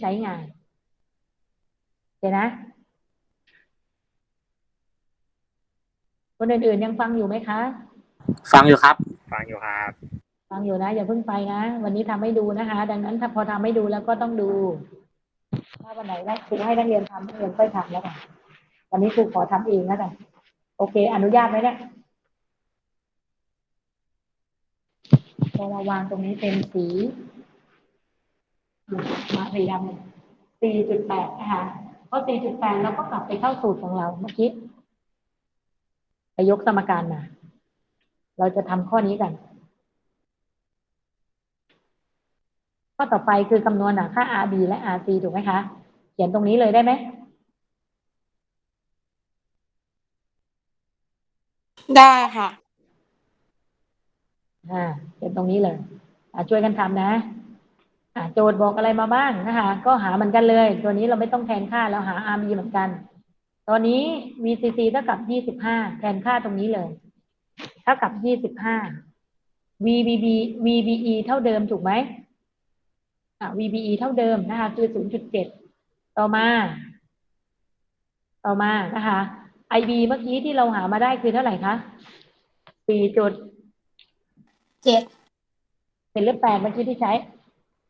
ใช้งานเดี๋ยวนะคนอื่นๆยังฟังอยู่ไหมคะ ฟังอยู่ครับ ฟังอยู่ครับ ฟังอยู่นะอย่าเพิ่งไปนะ วันนี้ทำให้ดูนะคะ ดังนั้นถ้าพอทำให้ดูแล้วก็ต้องดู ถ้าวันไหนได้ครูให้นักเรียนทำนักเรียนค่อยทำแล้วกันวันนี้ครูขอทำเองแล้วกันโอเค อนุญาตไหมเนี่ยพอมาวางตรงนี้เป็นสี มาสีดำสี่จุดแปดนะคะเพราะสี่จุดแปดเราก็กลับไปเข้าสูตรของเราเมื่อกี้ไปยกสมการมา เราจะทำข้อนี้กัน ข้อต่อไปคือคำนวณหาค่า RB และ RC ถูกไหมคะ เขียนตรงนี้เลยได้ไหม ได้ค่ะ อ่าเขียนตรงนี้เลย อ่าช่วยกันทำนะอ่า โจทย์บอกอะไรมาบ้างนะคะ ก็หาเหมือนกันเลย ตัวนี้เราไม่ต้องแทนค่าแล้วหา RB เหมือนกัน ตอนนี้ VCC เท่ากับยี่สิบห้าแทนค่าตรงนี้เลย เท่ากับยี่สิบห้า VBB VBE เท่าเดิมถูกไหมอ่า VBE เท่าเดิมนะคะ คือ0.7ต่อมา ต่อมานะคะ IB เมื่อกี้ที่เราหามาได้คือเท่าไหร่คะ4จุดเจ็ดเป็นหรือแปดเมื่อกี้ที่ใช้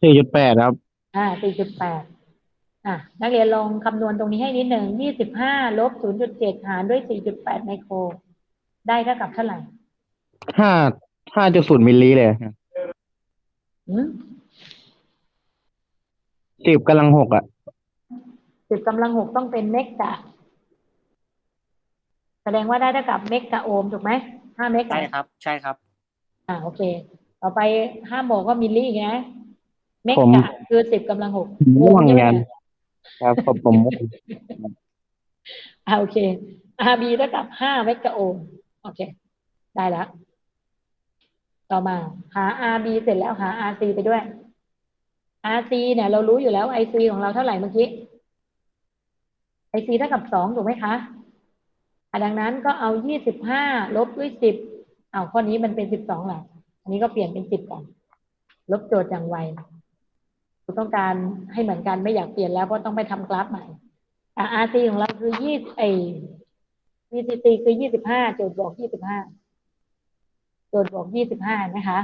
สี่จุดแปดครับ อ่า4.8อะนักเรียนลองคำนวณตรงนี้ให้นิดหนึ่ง25ลบ0.7หารด้วย4.8ไมโคร ได้เท่ากับเท่าไหร่ห้าห้าจุดศูนย์มิลลิเลยอืมสิบกำลังหกอะสิบกำลังหกต้องเป็นเมกะ แสดงว่าได้เท่ากับเมกะโอห์มถูกไหมห้าเมกะใช่ครับ ใช่ครับ อ่าโอเค ต่อไปห้ามบอกว่ามิลลิอีกนะ เมผม กะคือสิบกำลังหกม่วงใช่ไหมงานครับผมผม อ่าโอเค RB เท่ากับห้าเมกะโอห์มโอเค ได้แล้ว ต่อมา หา RB เสร็จแล้วหา RC ไปด้วย RC เนี่ยเรารู้อยู่แล้ว IC ของเราเท่าไหร่เมื่อกี้ IC เท่ากับสองถูกไหมคะอะดังนั้นก็เอายี่สิบห้าลบด้วยสิบเอาข้อนี้มันเป็นสิบสองแหละ อันนี้ก็เปลี่ยนเป็นสิบก่อน ลบโจทย์อย่างไว เราต้องการให้เหมือนกันไม่อยากเปลี่ยนแล้วเพราะต้องไปทำกราฟใหม่อะ RC ของเราคือยี่ไอ VCC คือยี่สิบห้าโจทย์บอกยี่สิบห้าโจทย์บอกยี่สิบห้านะคะ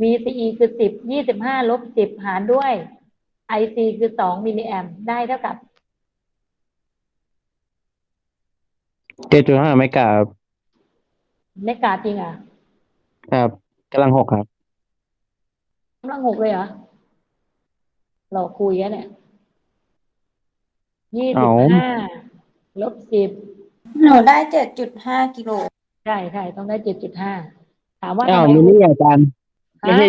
VCE คือสิบยี่สิบห้าลบสิบหารด้วย IC คือสองมิลลิแอมได้เท่ากับเจ็ดจุดห้าไม่กล้าครับเมกาจริงอะ ครับกำลังหกครับกำลังหกเลยเหรอ เราคุยกันเนี่ยยี่สิเอาบห้าลบสิบหนูได้เจ็ดจุดห้ากิโลใช่ใช่ต้องได้เจ็ดจุดห้าถามว่าอ้าวทำไมมิลลิอาจารย์ฮะไม่ใช่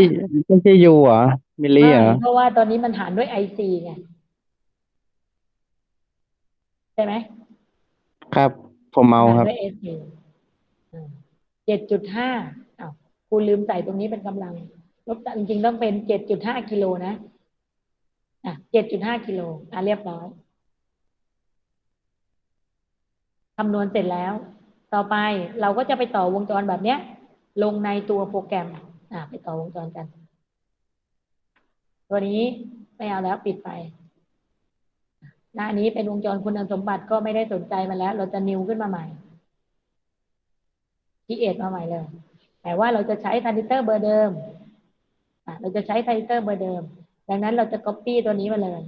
ไม่ใช่ยูเหรอมิลลิเหรอไม่เพราะว่าตอนนี้มันหารด้วยไอซีไงใช่ไหมครับ ผมเมาครับด้วยเอซีเจ็ดจุดห้าอ้าวครูลืมใส่ตรงนี้เป็นกำลังลบจริงๆต้องเป็นเจ็ดจุดห้ากิโลนะ อะเจ็ดจุดห้ากิโลอะเรียบร้อยคำนวณเสร็จแล้ว ต่อไปเราก็จะไปต่อวงจรแบบเนี้ย ลงในตัวโปรแกรมอะไปต่อวงจรกัน ตัวนี้ไม่เอาแล้วปิดไปหน้านี้เป็นวงจรคุณสมบัติก็ไม่ได้สนใจมันแล้ว เราจะนิวขึ้นมาใหม่ที่เอทมาใหม่เลย แต่ว่าเราจะใช้ทานิเตอร์เบอร์เดิมอะเราจะใช้ทานิเตอร์เบอร์เดิม ดังนั้นเราจะ copy ตัวนี้มาเลย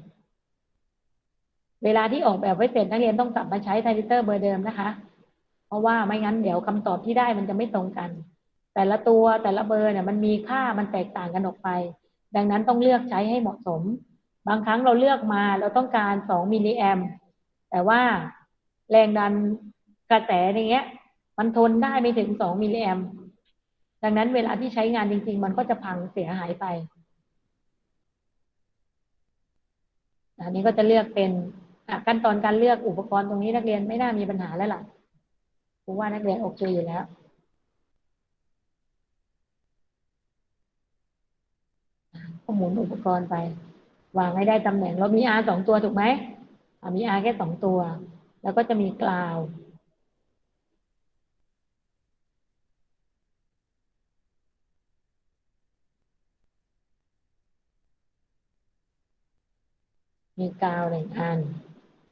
เวลาที่ออกแบบไว้เสร็จนักเรียนต้องกลับมาใช้ทานิเตอร์เบอร์เดิมนะคะ เพราะว่าไม่งั้นเดี๋ยวคำตอบที่ได้มันจะไม่ตรงกัน แต่ละตัวแต่ละเบอร์เนี่ยมันมีค่ามันแตกต่างกันออกไป ดังนั้นต้องเลือกใช้ให้เหมาะสม บางครั้งเราเลือกมาเราต้องการสองมิลลิแอมแต่ว่าแรงดันกระแสอย่างเงี้ย มันทนได้ไม่ถึงสองมิลลิแอมดังนั้นเวลาที่ใช้งานจริง ๆ มันก็จะพังเสียหายไป อันนี้ก็จะเลือกเป็นขั้นตอนการเลือกอุปกรณ์ตรงนี้นักเรียนไม่น่ามีปัญหาแล้วล่ะเพราะว่านักเรียนโอเคอยู่แล้วก็หมุนอุปกรณ์ไป วางให้ได้ตำแหน่งเรามี R สองตัวถูกไหมมี R แค่สองตัว แล้วก็จะมีกลาว มีกาวหนึ่งอัน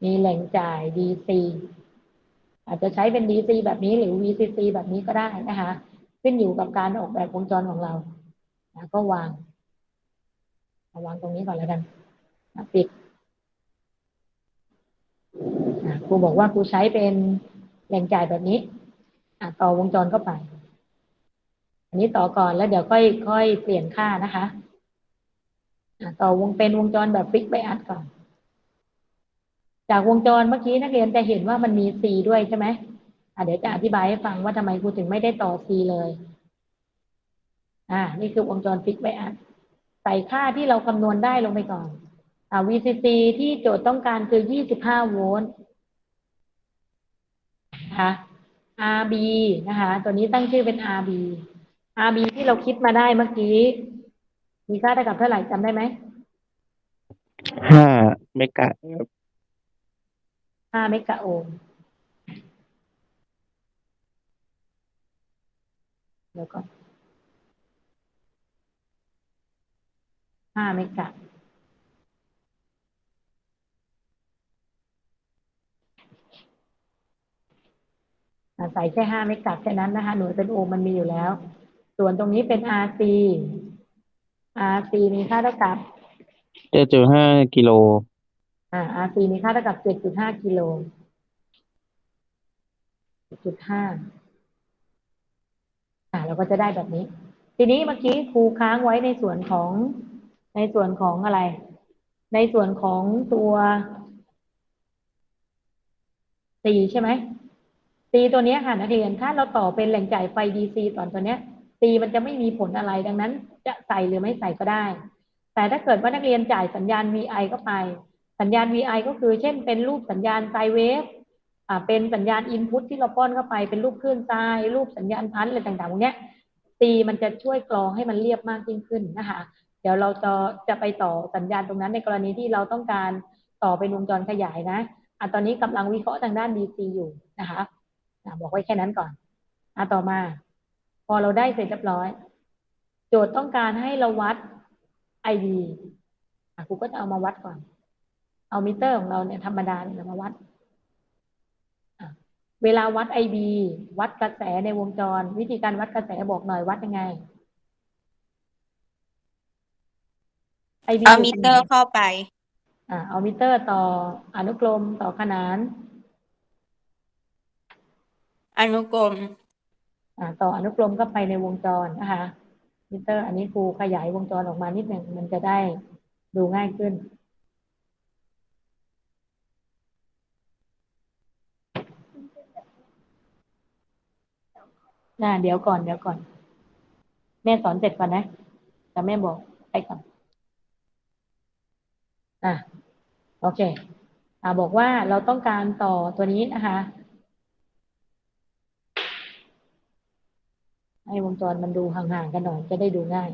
มีแหล่งจ่าย DC อาจจะใช้เป็น DC แบบนี้หรือ VCC แบบนี้ก็ได้นะคะ ขึ้นอยู่กับการออกแบบวงจรของเรานะก็วางเอาวางตรงนี้ก่อนแล้วกันปิดครูบอกว่าครูใช้เป็นแหล่งจ่ายแบบนี้ต่อวงจรเข้าไป อันนี้ต่อก่อนแล้วเดี๋ยวค่อยค่อยเปลี่ยนค่านะคะต่อวงเป็นวงจรแบบฟิกไบอัดก่อน จากวงจรเมื่อกี้นักเรียนจะเห็นว่ามันมี C ด้วยใช่ไหมเดี๋ยวจะอธิบายให้ฟังว่าทำไมครูถึงไม่ได้ต่อ C เลย อ่า นี่คือวงจรฟิกไบอัดใส่ค่าที่เราคำนวณได้ลงไปก่อน อ่า VCC ที่โจทย์ต้องการคือ 25 โวลต์นะคะ RB นะคะ ตัวนี้ตั้งชื่อเป็น RB RB ที่เราคิดมาได้เมื่อกี้ มีค่าเท่ากับเท่าไหร่จำได้ไหม ห้าเมกะ ครับ5เมกะโอห์มเดี๋ยวก่อน5เมกะอะใส่แค่ห้าเมกะแค่นั้นนะคะ หน่วยเป็นโอห์มมันมีอยู่แล้ว ส่วนตรงนี้เป็น RC RC มีค่าเท่ากับเจ็ดจุดห้ากิโล อ่า RC มีค่าเท่ากับ7.5กิโล7.5อ่าเราก็จะได้แบบนี้ ทีนี้เมื่อกี้ครูค้างไว้ในส่วนของในส่วนของอะไร ในส่วนของตัว C ใช่ไหม C ตัวนี้ค่ะนักเรียนถ้าเราต่อเป็นแหล่งจ่ายไฟ DC ตอนตัวเนี้ย C มันจะไม่มีผลอะไรดังนั้น จะใส่หรือไม่ใส่ก็ได้ แต่ถ้าเกิดว่านักเรียนจ่ายสัญญาณ VI เข้าไป สัญญาณ VI ก็คือเช่นเป็นรูปสัญญาณไซเวฟอ่าเป็นสัญญาณอินพุตที่เราป้อนเข้าไปเป็นรูปคลื่นทรายรูปสัญญาณพันธุ์อะไรต่างๆพวกเนี้ย C มันจะช่วยกรองให้มันเรียบมากยิ่งขึ้นนะคะเดี๋ยวเราจะจะไปต่อสัญญาณตรงนั้นในกรณีที่เราต้องการต่อเป็นวงจรขยายนะอะตอนนี้กำลังวิเคราะห์ทางด้าน DC อยู่นะคะอะบอกไว้แค่นั้นก่อนอะต่อมา พอเราได้เสร็จเรียบร้อย โจทย์ต้องการให้เราวัด IV อะครูก็จะเอามาวัดก่อน เอามิเตอร์ของเราเนี่ยธรรมดาเนี่ยมาวัดอะเวลาวัด IB วัดกระแสในวงจร วิธีการวัดกระแสบอกหน่อยวัดยังไง IB เอายู่มิตรงเตอร์ไหนเข้าไป อ่าเอามิเตอร์ต่ออนุกรมต่อขนาน อนุกรมอ่าต่ออนุกรมก็ไปในวงจรนะคะมิเตอร์ อันนี้ครูขยายวงจรออกมานิดหนึ่งมันจะได้ดูง่ายขึ้น น่าเดี๋ยวก่อนเดี๋ยวก่อน แม่สอนเสร็จก่อนนะแต่แม่บอกไปก่อนอะโอเค อ่าบอกว่าเราต้องการต่อตัวนี้นะคะให้วงจรมันดูห่างๆกันหน่อยจะได้ดูง่าย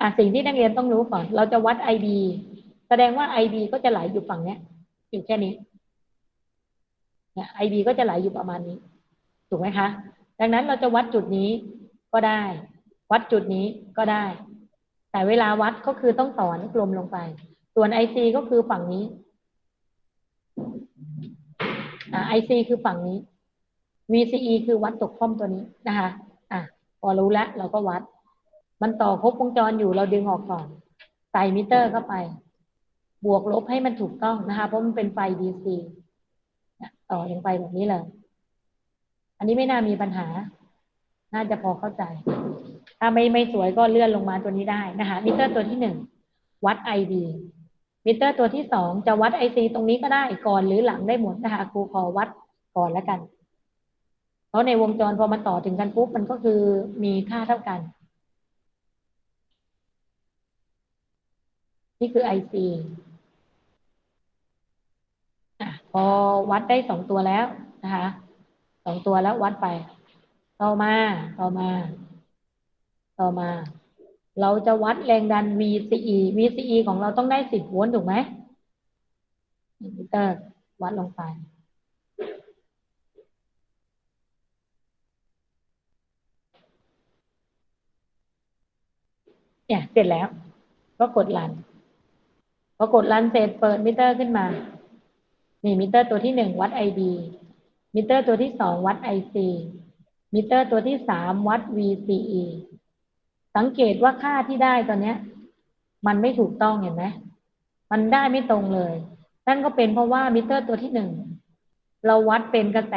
อะสิ่งที่นักเรียนต้องรู้ก่อน เราจะวัด IB แสดงว่า IB ก็จะไหลอยู่ฝั่งเนี้ยอยู่แค่นี้เนี่ย IB ก็จะไหลอยู่ประมาณนี้ ถูกไหมคะ ดังนั้นเราจะวัดจุดนี้ก็ได้ วัดจุดนี้ก็ได้ แต่เวลาวัดก็คือต้องต่อนุกลมลงไป ส่วน IC ก็คือฝั่งนี้อ่า IC คือฝั่งนี้ VCE คือวัดตกค่อมตัวนี้นะคะ อะ พอรู้แล้วเราก็วัด มันต่อครบวงจรอยู่เราดึงออกก่อน ใส่มิเตอร์เข้าไป บวกลบให้มันถูกต้องนะคะ เพราะมันเป็นไฟ DC เนี่ยต่อลงไปแบบนี้เลย อันนี้ไม่น่ามีปัญหา น่าจะพอเข้าใจ ถ้าไม่ไม่สวยก็เลื่อนลงมาตัวนี้ได้นะคะ มิเตอร์ตัวที่หนึ่งวัด IB มิเตอร์ตัวที่สองจะวัด IC ตรงนี้ก็ได้ก่อนหรือหลังได้หมดนะคะครูขอวัดก่อนแล้วกัน เพราะในวงจรพอมันต่อถึงกันปุ๊บมันก็คือมีค่าเท่ากัน นี่คือ IC อะพอวัดได้สองตัวแล้วนะคะ สองตัวแล้ววัดไป ต่อมาต่อมา ต่อมา เราจะวัดแรงดัน VCE VCE ของเราต้องได้สิบโวลต์ถูกไหมมิเตอร์วัดลงไปเนี่ยเสร็จแล้ว ก็กดรันพอกดรันเสร็จเปิดมิเตอร์ขึ้นมา นี่มิเตอร์ตัวที่หนึ่งวัด ID มิเตอร์ตัวที่สองวัด IC มิเตอร์ตัวที่สามวัด VCE สังเกตว่าค่าที่ได้ตอนนี้มันไม่ถูกต้องเห็นไหมมันได้ไม่ตรงเลย นั่นก็เป็นเพราะว่ามิเตอร์ตัวที่หนึ่งเราวัดเป็นกระแส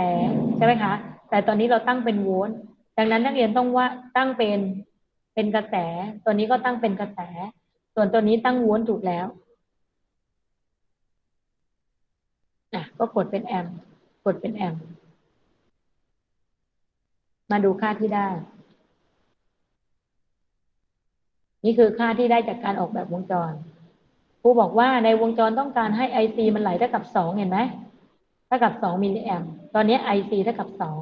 ใช่ไหมคะ แต่ตอนนี้เราตั้งเป็นโวลต์ดังนั้นนักเรียนต้องว่าตั้งเป็นเป็นกระแส ตัวนี้ก็ตั้งเป็นกระแส ส่วนตัวนี้ตั้งโวลต์ถูกแล้วอะก็กดเป็นแอมป์ กดเป็นแอมมาดูค่าที่ได้ นี่คือค่าที่ได้จากการออกแบบวงจรครูบอกว่าในวงจรต้องการให้ IC มันไหลเท่ากับสองเห็นไหมเท่ากับสองมิลลิแอมตอนนี้ IC เท่ากับสอง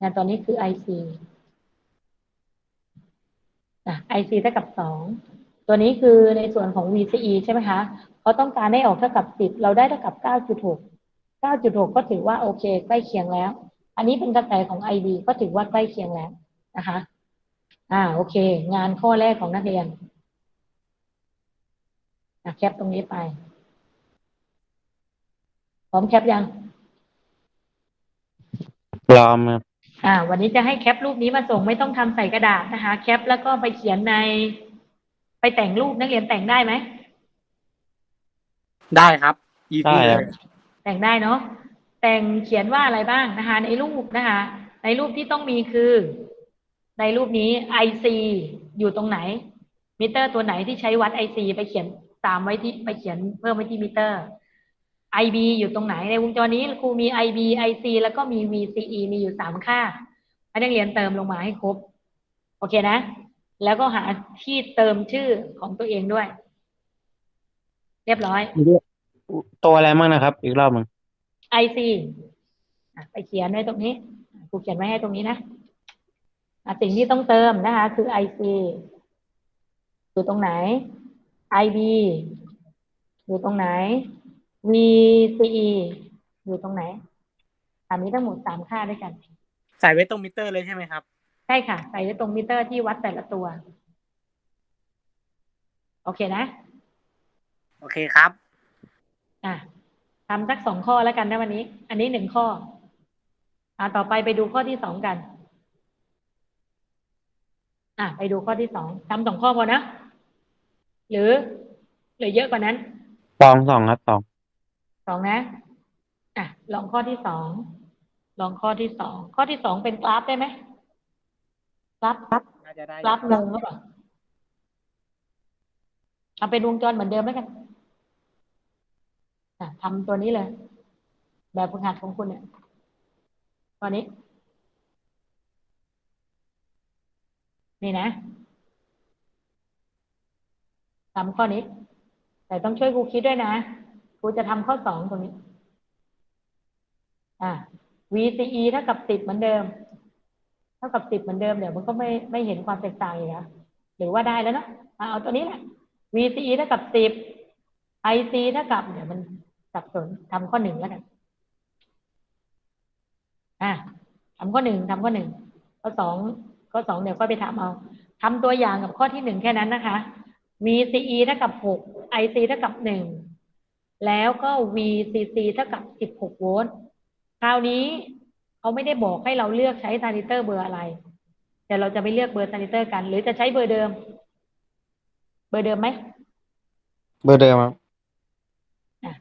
นะตอนนี้คือ IC อะ IC เท่ากับสองตัวนี้คือในส่วนของ VCE ใช่ไหมคะเขาต้องการให้ออกเท่ากับสิบเราได้เท่ากับเก้าจุดหก เก้าจุดหกก็ถือว่าโอเค ใกล้เคียงแล้ว อันนี้เป็นกระแสของ IB ก็ถือว่าใกล้เคียงแล้วนะคะ อ่าโอเค งานข้อแรกของนักเรียนอะแคปตรงนี้ไป พร้อมแคปยังพร้อมครับอ่า วันนี้จะให้แคปรูปนี้มาส่งไม่ต้องทำใส่กระดาษนะคะ แคปแล้วก็ไปเขียนใน ไปแต่งรูปนักเรียนแต่งได้ไหม ได้ครับ easy ได้เลครับย แต่งได้เนาะแต่งเขียนว่าอะไรบ้างนะคะในรูปนะคะ ในรูปที่ต้องมีคือ ในรูปนี้ IC อยู่ตรงไหน มิเตอร์ตัวไหนที่ใช้วัด IC ไปเขียนตามไว้ที่ไปเขียนเพิ่มไว้ที่มิเตอร์ IB อยู่ตรงไหนในวงจรนี้ครูมี IB IC แล้วก็มี VCE มีอยู่สามค่าให้นักเรียนเติมลงมาให้ครบ โอเคนะ แล้วก็หาที่เติมชื่อของตัวเองด้วย เรียบร้อย ตัวอะไรบ้างนะครับ อีกรอบหนึ่ง IC อะไปเขียนไว้ตรงนี้อะครูเขียนไว้ให้ตรงนี้นะอะสิ่งที่ต้องเติมนะคะ คือ IC อยู่ตรงไหน IB อยู่ตรงไหน VCE อยู่ตรงไหนอันนี้ทั้งหมดสามค่าด้วยกัน ใส่ไว้ตรงมิเตอร์เลยใช่ไหมครับ ใช่ค่ะ ใส่ไว้ตรงมิเตอร์ที่วัดแต่ละตัว โอเคนะ โอเคครับ อะทำสักสองข้อแล้วกันนะวันนี้ อันนี้หนึ่งข้อ อะต่อไปไปดูข้อที่สองกัน อะไปดูข้อที่สองทำสองข้อพอนะ หรือหรือเยอะกว่านั้นสองสองครับสองสองนะ อะ ลองข้อที่สองลองข้อที่สองข้อที่สองเป็นกราฟได้ไหมกราฟกราฟน่าจะได้กราฟงงหรือเปล่าเอาเป็นวงจรเหมือนเดิมแล้วกันอะ ทำตัวนี้เลย แบบฝึกหัดของคุณเนี่ยตัวนี้ นี่นะทำข้อนี้ แต่ต้องช่วยครูคิดด้วยนะครูจะทำข้อสองตรงนี้ อ่า VCE เท่ากับสิบเหมือนเดิม เท่ากับสิบเหมือนเดิมเดี๋ยวมันก็ไม่ไม่เห็นความแตกต่างอีกนะหรือว่าได้แล้วนะอะเอาตัวนี้แหละ VCE เท่ากับสิบ IC เท่ากับเดี๋ยวมัน สับสนทำข้อหนึ่งแล้วกันอะทำข้อหนึ่งทำข้อหนึ่งข้อสองข้อสองเดี๋ยวก็ไปทำเอาทำตัวอย่างกับข้อที่หนึ่งแค่นั้นนะคะ VCE เท่ากับหก IC เท่ากับหนึ่งแล้วก็ VCC เท่ากับสิบหกโวลต์คราวนี้เขาไม่ได้บอกให้เราเลือกใช้ทานิเตอร์เบอร์อะไร แต่เราจะไม่เลือกเบอร์ทานิเตอร์กัน หรือจะใช้เบอร์เดิม เบอร์เดิมไหม เบอร์เดิมครับอะ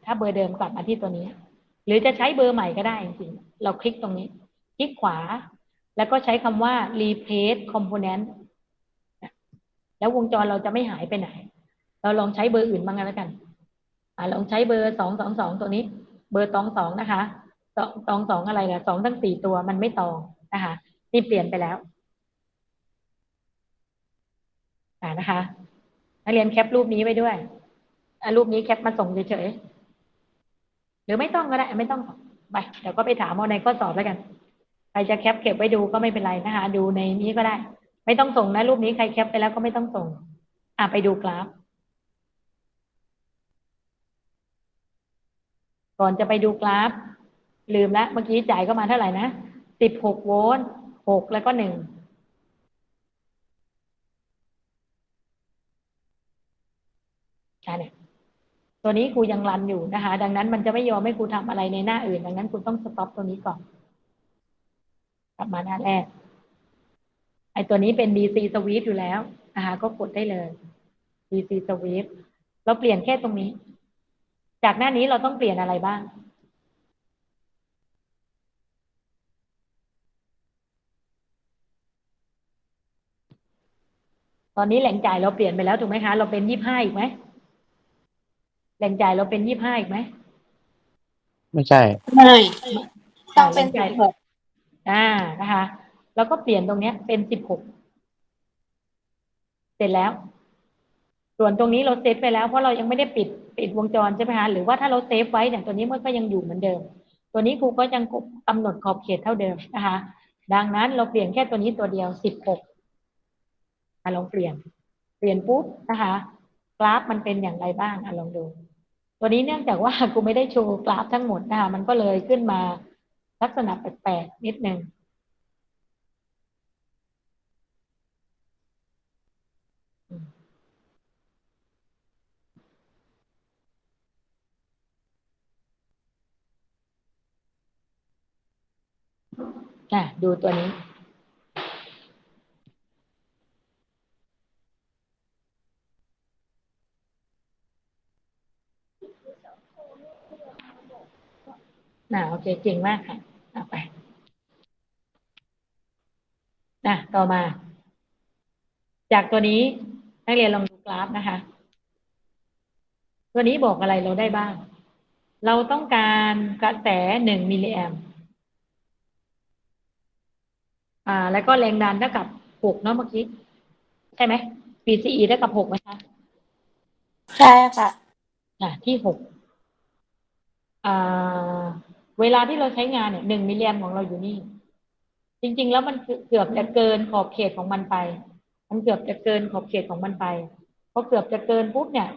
ถ้าเบอร์เดิมกลับมาที่ตัวนี้ หรือจะใช้เบอร์ใหม่ก็ได้จริงๆเราคลิกตรงนี้ คลิกขวา แล้วก็ใช้คำว่า replace component อะแล้ววงจรเราจะไม่หายไปไหน เราลองใช้เบอร์อื่นบ้างกันแล้วกันอลองใช้เบอร์สองสองสองตัวนี้ เบอร์ตองสองนะคะตองตองสองอะไรล่ะสองทั้งสี่ตัวมันไม่ตองนะคะนี่เปลี่ยนไปแล้วอ่านะคะนักเรียนแคปรูปนี้ไว้ด้วยอรูปนี้แคปมาส่งเฉยๆ หรือไม่ต้องก็ได้ไม่ต้องไปเดี๋ยวก็ไปถามเอาในข้อสอบแล้วกัน ใครจะแคปเก็บไว้ดูก็ไม่เป็นไรนะคะดูในนี้ก็ได้ ไม่ต้องส่งนะรูปนี้ใครแคปไปแล้วก็ไม่ต้องส่ง อะไปดูกราฟ ก่อนจะไปดูกราฟ ลืมแล้วเมื่อกี้จ่ายเข้ามาเท่าไหร่นะสิบหกโวลต์หกแล้วก็หนึ่งอ่เนี่ย ตัวนี้ครูยังรันอยู่นะคะ ดังนั้นมันจะไม่ยอมให้ครูทำอะไรในหน้าอื่น ดังนั้นครูต้องสต็อปตัวนี้ก่อน กลับมาหน้าแรก ไอตัวนี้เป็น BC Sweep อยู่แล้วนะคะก็กดได้เลย BC Sweep เราเปลี่ยนแค่ตรงนี้ จากหน้านี้เราต้องเปลี่ยนอะไรบ้างตอนนี้แหล่งจ่ายเราเปลี่ยนไปแล้วถูกไหมคะ เราเป็นยี่ห้าอีกไหม แหล่งจ่ายเราเป็นยี่ห้าอีกไหมไม่ใช่ ไม่ต้องเป็นแหล่สิจ่ายบหกอ่านะคะ แล้วก็เปลี่ยนตรงเนี้ยเป็นสิบหกเสร็จแล้ว ส่วนตรงนี้เราเซฟไปแล้วเพราะเรายังไม่ได้ปิดปิดวงจรใช่ไหมคะหรือว่าถ้าเราเซฟไว้เนี่ยตัวนี้มันก็ยังอยู่เหมือนเดิม ตัวนี้ครูก็ยังกำหนดขอบเขตเท่าเดิมนะคะ ดังนั้นเราเปลี่ยนแค่ตัวนี้ตัวเดียวสิบหกอะลองเปลี่ยน เปลี่ยนปุ๊บนะคะ กราฟมันเป็นอย่างไรบ้างอะลองดูตั วนี้เนื่องจากว่าครูไม่ได้โชว์กราฟทั้งหมดนะคะมันก็เลยขึ้นมาลักษณะแปลกๆนิดนึงอะดูตัวนี้ น่ะโอเคเก่งมากค่ะเอาไปน่ะต่อมา จากตัวนี้นักเรียนลองดูกราฟนะคะ ตัวนี้บอกอะไรเราได้บ้าง เราต้องการกระแสหนึ่งมิลลิแอมป์อ่า แล้วก็แรงดันเท่ากับหกเนาะเมื่อกี้ ใช่ไหม PCE เท่ากับหกไหมคะ ใช่ค่ะอะที่หกอ่า เวลาที่เราใช้งานเนี่ยหนึ่งมิลลิแอมของเราอยู่นี่ จริง ๆ แล้วมันเกือบจะเกินขอบเขตของมันไป มันเกือบจะเกินขอบเขตของมันไปพอเกือบจะเกินปุ๊บเนี่ย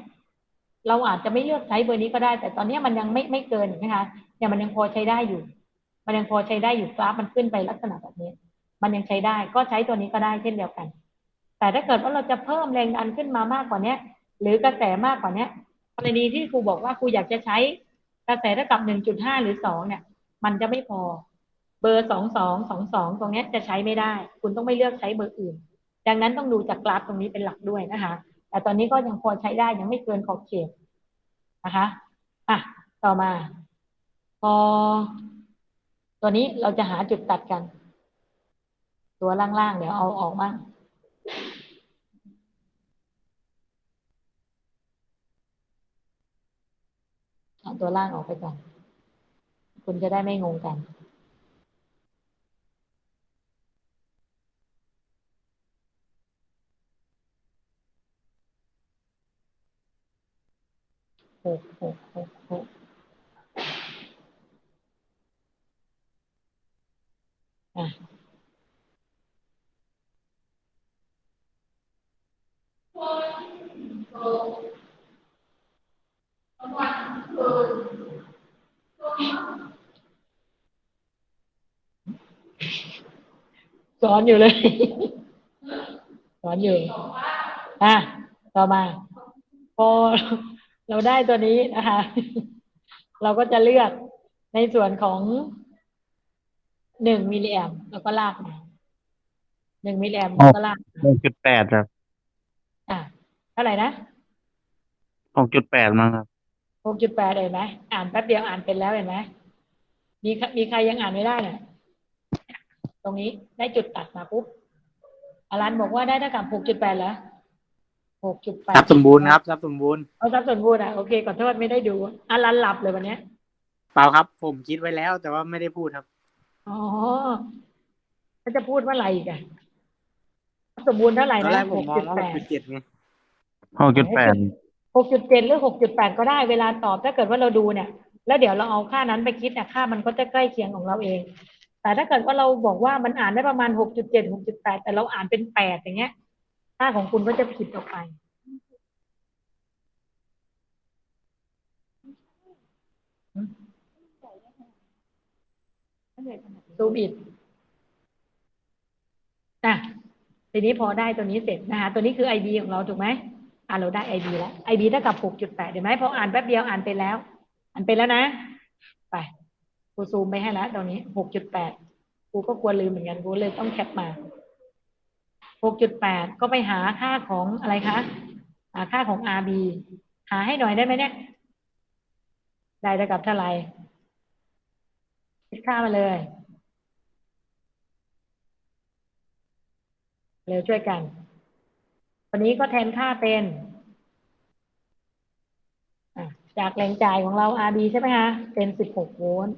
เราอาจจะไม่เลือกใช้เบอร์นี้ก็ได้ แต่ตอนนี้มันยังไม่ไม่เกินนะคะเนี่ยมันยังพอใช้ได้อยู่ มันยังพอใช้ได้อยู่กราฟมันขึ้นไปลักษณะแบบนี้ มันยังใช้ได้ก็ใช้ตัวนี้ก็ได้เช่นเดียวกัน แต่ถ้าเกิดว่าเราจะเพิ่มแรงดันขึ้นมามากกว่าเนี้ย หรือกระแสมากกว่าเนี้ยกรณีที่ครูบอกว่าครูอยากจะใช้ กระแสเท่ากับหนึ่งจุดห้าหรือสองเนี่ย มันจะไม่พอ เบอร์สองสองสองสองตรงนี้จะใช้ไม่ได้ คุณต้องไม่เลือกใช้เบอร์อื่น ดังนั้นต้องดูจากกราฟตรงนี้เป็นหลักด้วยนะคะ แต่ตอนนี้ก็ยังพอใช้ได้ยังไม่เกินขอบเขตนะคะอะต่อมา พอ ตัวนี้เราจะหาจุดตัดกัน ตัวล่างๆเดี๋ยวเอาออกมาเอา ตัวล่างออกไปก่อน คุณจะได้ไม่งงกัน หกหกหกหกอะสอ นอยู่เลย สอนอยู่ อะ ต่อมา พอเราได้ตัวนี้นะคะ เราก็จะเลือกในส่วนของหนึ่งมิลลิแอมแล้วก็ลากมาหนึ่งมิลลิแอมแล้วก็ลากมาหกจุดแปดครับ อะเท่าไหร่นะหกจุดแปดมั้งครับหกจุดแปดเห็นไหมอ่านแป๊บเดียวอ่านเป็นแล้วเห็นไหมมีใครมีใครยังอ่านไม่ได้เนี่ย ตรงนี้ได้จุดตัดมาปุ๊บอารันบอกว่าได้เท่ากับหกจุดแปดแล้วหกจุดแปดทรัพย์สมบูรณ์ครับทรัพย์สมบูรณ์เอาทรัพย์ส่วนบูรณ์อะโอเคขอโทษไม่ได้ดูอารันหลับเลยวันเนี้ยเปล่าครับ ผมคิดไว้แล้ว แต่ว่าไม่ได้พูดครับอ๋อเขาจะพูดว่าอะไรอีกอะสมบูรณ์เท่าไหร่ตอนนะแรกผมมองจุดว่าแปหกดจุดเจ็ดไงหกจุดแปดหกจุดเจ็ดหรือหกจุดแปดก็ได้เวลาตอบถ้าเกิดว่าเราดูเนี่ย แล้วเดี๋ยวเราเอาค่านั้นไปคิดเนี่ยค่ามันก็จะใกล้เคียงของเราเอง แต่ถ้าเกิดว่าเราบอกว่ามันอ่านได้ประมาณหกจุดเจ็ดหกจุดแปดแต่เราอ่านเป็นแปดอย่างเงี้ยค่าของคุณก็จะผิดออกไป ซูมอิดอะทีนี้พอได้ตัวนี้เสร็จนะคะตัวนี้คือ ID ของเราถูกไหมอ่าเราได้ IB แล้ว IB เท่ากับหกจุดแปดเห็นไหมพออ่านแป๊บเดียวอ่านไปแล้ว อ่านไปแล้วนะ ไป ครูซูมไปให้แล้วตรงนี้หกจุดแปดครูก็กลัวลืมเหมือนกันครูเลยต้องแคปมาหกจุดแปดก็ไปหาค่าของอะไรคะหาค่าของ RB หาให้หน่อยได้ไหมเนี่ย ได้เท่ากับเท่าไหร่คิดค่ามาเลย เร็วช่วยกัน วันนี้ก็แทนค่าเป็นจากแรงจ่ายของเรา RB ใช่ไหมคะ เป็น16โวลต์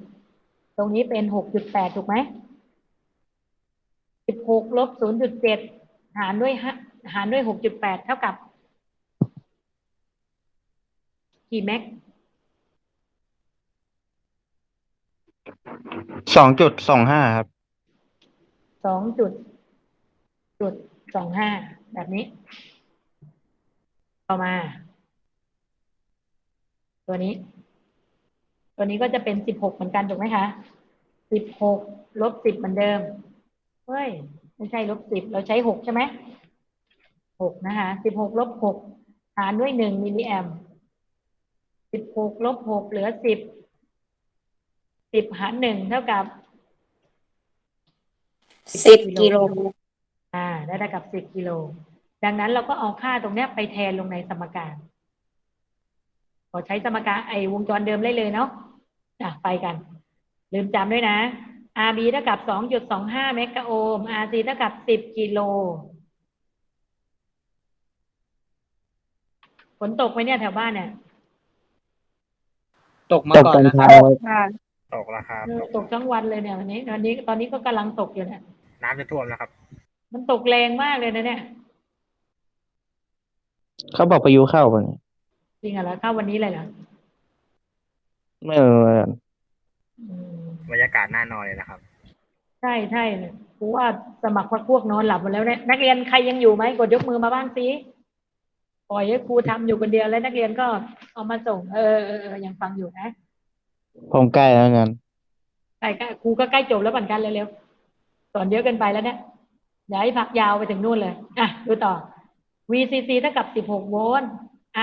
ตรงนี้เป็น6.8ถูกไหม16ลบ0.7หารด้วยฮะหารด้วย6.8เท่ากับกี่แม็กสองจุดสองห้าครับสองจุดจุดสองห้าแบบนี้ ต่อมา ตัวนี้ ตัวนี้ก็จะเป็นสิบหกเหมือนกันถูกไหมคะสิบหกลบสิบเหมือนเดิม เฮ้ย ไม่ใช่ลบสิบเราใช้หกใช่ไหมหกนะคะสิบหกลบหกหารด้วยหนึ่งมิลลิแอมสิบหกลบหกเหลือสิบสิบหารหนึ่งเท่ากับสิบกิโลอ่าได้เท่ากับสิบกิโล ดังนั้นเราก็เอาค่าตรงเนี้ยไปแทนลงในสมการ ขอใช้สมการไอวงจรเดิมได้เลยเนาะ อะไปกัน ลืมจำด้วยนะ RB เท่ากับสองจุดสองห้าเมกะโอห์ม RC เท่ากับสิบกิโลฝนตกไหมเนี่ยแถวบ้านเนี่ยตกมาตกก่อนตอนแล้วคเช้ารับค่ะตกแล้วครับเออตกทั้งวันเลยเนี่ยวันนี้วันนี้ตอนนี้ก็กำลังตกอยู่เนี่ยน้ำจะท่วมแล้วครับ มันตกแรงมากเลยนะเนี่ยเขาบอกพายุเข้าปะเนี่ยจริงเหรอเข้าวันนี้เลยเหรอ ไม่รู้เหมือนกันอืมบรรยากาศน่านอนเลยนะครับ ใช่ใช่เนี่ยกูว่าสมัครพรรคพวกนอนหลับหมดแล้วเนี่ยนักเรียนใครยังอยู่ไหมกดยกมือมาบ้างสิปล่อยให้ครูทำอยู่คนเดียวแล้วนักเรียนก็เอามาส่ง เออเออเออยังฟังอยู่นะผมใกล้แล้วกันใกล้ใกล้ครูก็ใกล้จบแล้วเหมือนกันเร็วๆสอนเยอะเกินไปแล้วเนี่ยอย่าให้พักยาวไปถึงนู่นเลยอะดูต่อ VCC เท่ากับ16โวลต์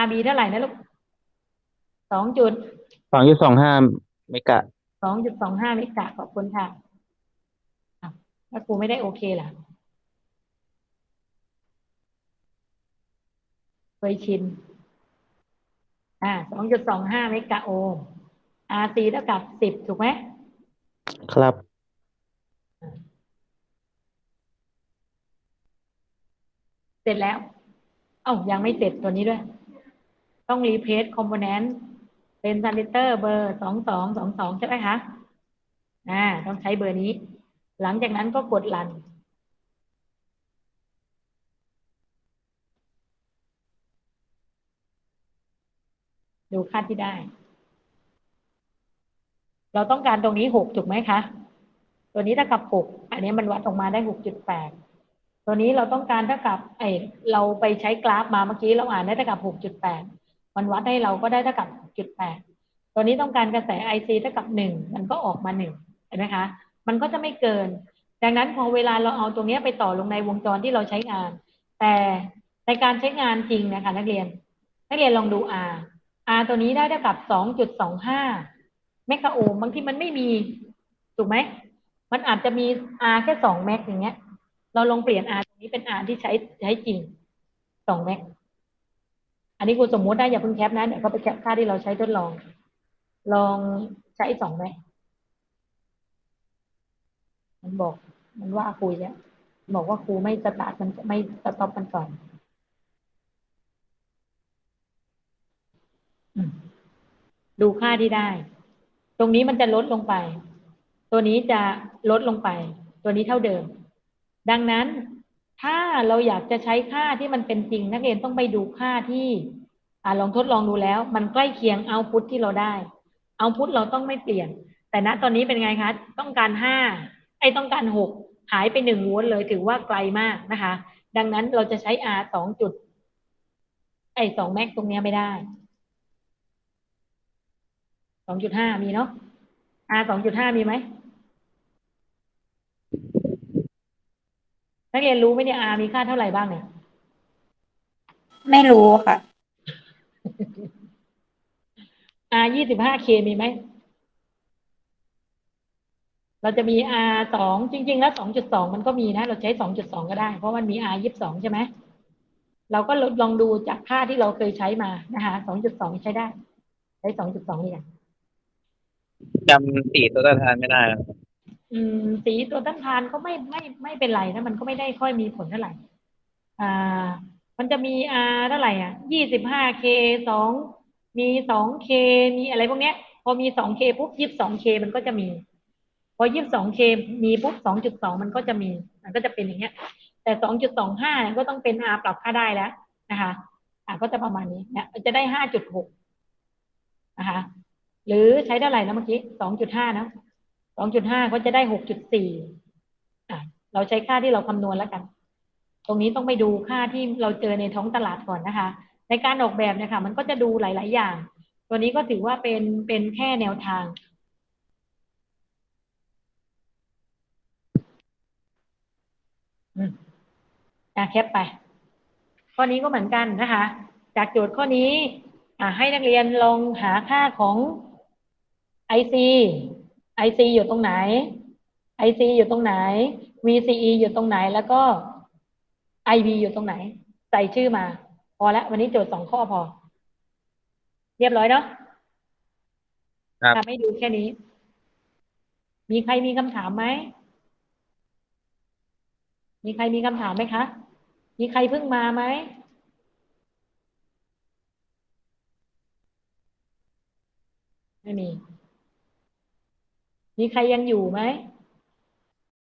RB เท่าไหร่นะลูกสองจุดส องจุดสองห้าเมกะสองจุดสองห้าเมกะขอบคุณค่ะอะแล้วครูไม่ได้โอเคเหรอเคยชิน อ่าสองจุดสองห้าเมกะโอห์ม RC เท่ากับสิบถูกไหม ครับ เสร็จแล้ว เอ้ายังไม่เสร็จตัวนี้ด้วย ต้องรีเพ e คอมโพเนนต์ เป็นซันดิเตอร์เบอร์สองสองสองสองใช่ไหมคะอ่าต้องใช้เบอร์นี้ หลังจากนั้นก็กดรัน ดูค่าที่ได้ เราต้องการตรงนี้หกถูกไหมคะ ตัวนี้เท่ากับหกอันนี้มันวัดออกมาได้หกจุดแปดตัวนี้เราต้องการเท่ากับไอเราไปใช้กราฟมาเมื่อกี้เราอ่านได้เท่ากับหกจุดแปด มันวัดให้เราก็ได้เท่ากับจุดแปดตัวนี้ต้องการกระแสไอซีเท่ากับหนึ่งมันก็ออกมาหนึ่งเห็นไหมคะ มันก็จะไม่เกิน ดังนั้นพอเวลาเราเอาตรงนี้ไปต่อลงในวงจรที่เราใช้งาน แต่ในการใช้งานจริงนะคะ นักเรียน นักเรียนลองดู R R ตัวนี้ได้เท่ากับสองจุดสองห้าเมกะโอห์มบางทีมันไม่มี ถูกไหม มันอาจจะมี R แค่สองแมกอย่างเงี้ย เราลองเปลี่ยน R ตรงนี้เป็น R ที่ใช้ใช้จริงสองแมก อันนี้กูสมมุติได้อย่าเพิ่งแคปนะเดี๋ยวก็ไปแคปค่าที่เราใช้ทดลอง ลองใช้สองแมมันบอก มันว่าครูเนี่ยบอกว่าครูไม่สตาร์ทมันไม่สต็อปมันก่อนดูค่าที่ได้ ตรงนี้มันจะลดลงไป ตัวนี้จะลดลงไป ตัวนี้เท่าเดิม ดังนั้น ถ้าเราอยากจะใช้ค่าที่มันเป็นจริง นักเรียนต้องไปดูค่าที่อ่าลองทดลองดูแล้ว มันใกล้เคียงเอาพุทที่เราได้ เอาพุทเราต้องไม่เปลี่ยน แต่ณตอนนี้เป็นไงคะต้องการห้าไอ้ต้องการหกหายไปหนึ่งโวลต์เลยถือว่าไกลมากนะคะ ดังนั้นเราจะใช้ R สองจุด ไอ้สองแม็กตรงเนี้ยไม่ได้สองจุดห้ามีเนาะ R สองจุดห้ามีไหม นักเรียนรู้ไหมเนี่ย R มีค่าเท่าไหร่บ้างเนี่ย ไม่รู้ค่ะ R ยี่สิบห้า K มีไหม เราจะมี R สองจริง ๆ แล้วสองจุดสองมันก็มีนะ เราใช้สองจุดสองก็ได้ เพราะมันมี R ยี่สิบสองใช่ไหม เราก็ลองดูจากค่าที่เราเคยใช้มานะคะสองจุดสองใช้ได้ ใช้สองจุดสองเนี่ยจำสี่ตัวต้านทานไม่ได้ครับ อืมสีตัวต้านทานก็ไม่ไม่ไม่เป็นไรนะมันก็ไม่ได้ค่อยมีผลเท่าไหร่อ่า มันจะมี R เท่าไหร่อะยี่สิบห้า K สองมีสอง K มีอะไรพวกเนี้ย พอมีสอง K ปุ๊บยี่สิบสอง K มันก็จะมี พอยี่สิบสอง K มีปุ๊บสองจุดสองมันก็จะมี มันก็จะเป็นอย่างเงี้ย แต่สองจุดสองห้าก็ต้องเป็น R ปรับค่าได้แล้วนะคะอ่าก็จะประมาณนี้เนี่ยจะได้ห้าจุดหกนะคะหรือใช้เท่าไหร่นะเมื่อกี้สองจุดห้านะ สองจุดห้าก็จะได้หกจุดสี่เราใช้ค่าที่เราคำนวณแล้วกัน ตรงนี้ต้องไปดูค่าที่เราเจอในท้องตลาดก่อนนะคะ ในการออกแบบเนี่ยค่ะมันก็จะดูหลาย ๆ อย่าง ตัวนี้ก็ถือว่าเป็นเป็นแค่แนวทางอะแคปไป ข้อนี้ก็เหมือนกันนะคะ จากโจทย์ข้อนี้อ่าให้นักเรียนลองหาค่าของ IC IC อยู่ตรงไหน IC อยู่ตรงไหน VCE อยู่ตรงไหนแล้วก็ IB อยู่ตรงไหน ใส่ชื่อมา พอแล้ววันนี้โจทย์สองข้อพอ เรียบร้อยเนาะครับทำให้ดูแค่นี้ มีใครมีคำถามไหม มีใครมีคำถามไหมคะ มีใครเพิ่งมาไหมไม่มี มีใครยังอยู่ไหม